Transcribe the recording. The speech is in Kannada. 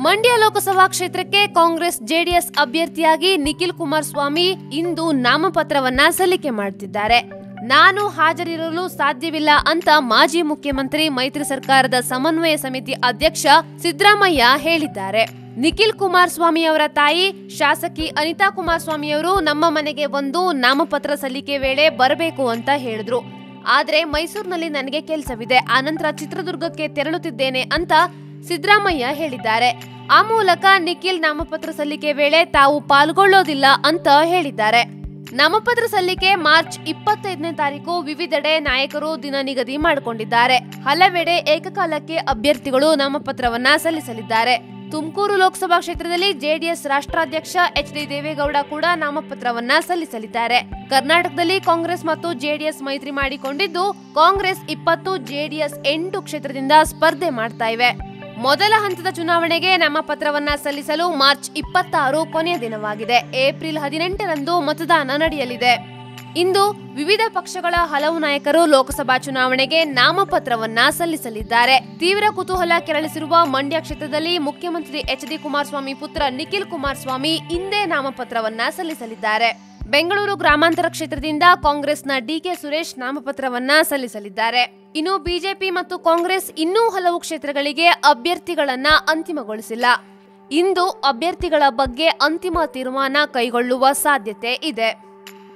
ಮಂಡ್ಯ ಲೋಕಸಭಾ ಕ್ಷೇತ್ರಕ್ಕೆ ಕಾಂಗ್ರೆಸ್, ಜೆಡಿಎಸ್ ಅಭ್ಯರ್ಥಿಯಾಗಿ ನಿಖಿಲ್ ಕುಮಾರಸ್ವಾಮಿ ಇಂದು ನಾಮಪತ್ರವನ್ನ ಸಲ್ಲಿಕೆ ಮಾಡುತ್ತಿದ್ದಾರೆ ನಾನು ಹಾಜರಿರಲು ಸಾಧ್ಯವಿಲ್ಲ ಅಂತ ಮಾಜಿ ಮುಖ್ಯಮಂತ್ರಿ ಮೈತ್ರಿ ಸರ್ಕಾರದ ಸಮನ್ವಯ ಸಮಿತಿ ಅಧ್ಯಕ್ಷ ಸಿದ್ದರಾಮಯ್ಯ ಹೇಳಿದ್ದಾರೆ. ನಿಖಿಲ್ ಕುಮಾರಸ್ವಾಮಿ ಅವರ ತಾಯಿ ಶಾಸಕಿ ಅನಿತಾ ಕುಮಾರಸ್ವಾಮಿಯವರು ನಮ್ಮ ಮನೆಗೆ ಬಂದು ನಾಮಪತ್ರ ಸಲ್ಲಿಕೆ ವೇಳೆ ಬರಬೇಕು ಅಂತ ಹೇಳಿದ್ರು. ಆದ್ರೆ ಮೈಸೂರಿನಲ್ಲಿ ನನಗೆ ಕೆಲಸವಿದೆ. ಆನಂತರ ಚಿತ್ರದುರ್ಗಕ್ಕೆ ತೆರಳುತ್ತಿದ್ದೇನೆ ಅಂತ ಸಿದ್ದರಾಮಯ್ಯ ಹೇಳಿದ್ದಾರೆ. ಆ ಮೂಲಕ ನಿಖಿಲ್ ನಾಮಪತ್ರ ಸಲ್ಲಿಕೆ ವೇಳೆ ತಾವು ಪಾಲ್ಗೊಳ್ಳೋದಿಲ್ಲ ಅಂತ ಹೇಳಿದ್ದಾರೆ. ನಾಮಪತ್ರ ಸಲ್ಲಿಕೆ ಮಾರ್ಚ್ ಇಪ್ಪತ್ತೈದನೇ ತಾರೀಕು ವಿವಿಧೆಡೆ ನಾಯಕರು ದಿನ ನಿಗದಿ ಮಾಡಿಕೊಂಡಿದ್ದಾರೆ. ಹಲವೆಡೆ ಏಕಕಾಲಕ್ಕೆ ಅಭ್ಯರ್ಥಿಗಳು ನಾಮಪತ್ರವನ್ನ ಸಲ್ಲಿಸಲಿದ್ದಾರೆ. ತುಮಕೂರು ಲೋಕಸಭಾ ಕ್ಷೇತ್ರದಲ್ಲಿ ಜೆಡಿಎಸ್ ರಾಷ್ಟ್ರಾಧ್ಯಕ್ಷ ಎಚ್ ಡಿ ದೇವೇಗೌಡ ಕೂಡ ನಾಮಪತ್ರವನ್ನ ಸಲ್ಲಿಸಲಿದ್ದಾರೆ. ಕರ್ನಾಟಕದಲ್ಲಿ ಕಾಂಗ್ರೆಸ್ ಮತ್ತು ಜೆಡಿಎಸ್ ಮೈತ್ರಿ ಮಾಡಿಕೊಂಡಿದ್ದು, ಕಾಂಗ್ರೆಸ್ ಇಪ್ಪತ್ತು, ಜೆಡಿಎಸ್ ಎಂಟು ಕ್ಷೇತ್ರದಿಂದ ಸ್ಪರ್ಧೆ ಮಾಡ್ತಾ ಇವೆ. ಮೊದಲ ಹಂತದ ಚುನಾವಣೆಗೆ ನಾಮಪತ್ರವನ್ನ ಸಲ್ಲಿಸಲು ಮಾರ್ಚ್ ಇಪ್ಪತ್ತಾರು ಕೊನೆಯ ದಿನವಾಗಿದೆ. ಏಪ್ರಿಲ್ ಹದಿನೆಂಟರಂದು ಮತದಾನ ನಡೆಯಲಿದೆ. ಇಂದು ವಿವಿಧ ಪಕ್ಷಗಳ ಹಲವು ನಾಯಕರು ಲೋಕಸಭಾ ಚುನಾವಣೆಗೆ ನಾಮಪತ್ರವನ್ನ ಸಲ್ಲಿಸಲಿದ್ದಾರೆ. ತೀವ್ರ ಕುತೂಹಲ ಕೆರಳಿಸಿರುವ ಮಂಡ್ಯ ಕ್ಷೇತ್ರದಲ್ಲಿ ಮುಖ್ಯಮಂತ್ರಿ ಎಚ್ ಡಿ ಕುಮಾರಸ್ವಾಮಿ ಪುತ್ರ ನಿಖಿಲ್ ಕುಮಾರಸ್ವಾಮಿ ಇಂದೇ ನಾಮಪತ್ರವನ್ನ ಸಲ್ಲಿಸಲಿದ್ದಾರೆ. ಬೆಂಗಳೂರು ಗ್ರಾಮಾಂತರ ಕ್ಷೇತ್ರದಿಂದ ಕಾಂಗ್ರೆಸ್ನ ಡಿಕೆ ಸುರೇಶ್ ನಾಮಪತ್ರವನ್ನ ಸಲ್ಲಿಸಲಿದ್ದಾರೆ. ಇನ್ನು ಬಿಜೆಪಿ ಮತ್ತು ಕಾಂಗ್ರೆಸ್ ಇನ್ನೂ ಹಲವು ಕ್ಷೇತ್ರಗಳಿಗೆ ಅಭ್ಯರ್ಥಿಗಳನ್ನ ಅಂತಿಮಗೊಳಿಸಿಲ್ಲ. ಇಂದು ಅಭ್ಯರ್ಥಿಗಳ ಬಗ್ಗೆ ಅಂತಿಮ ತೀರ್ಮಾನ ಕೈಗೊಳ್ಳುವ ಸಾಧ್ಯತೆ ಇದೆ.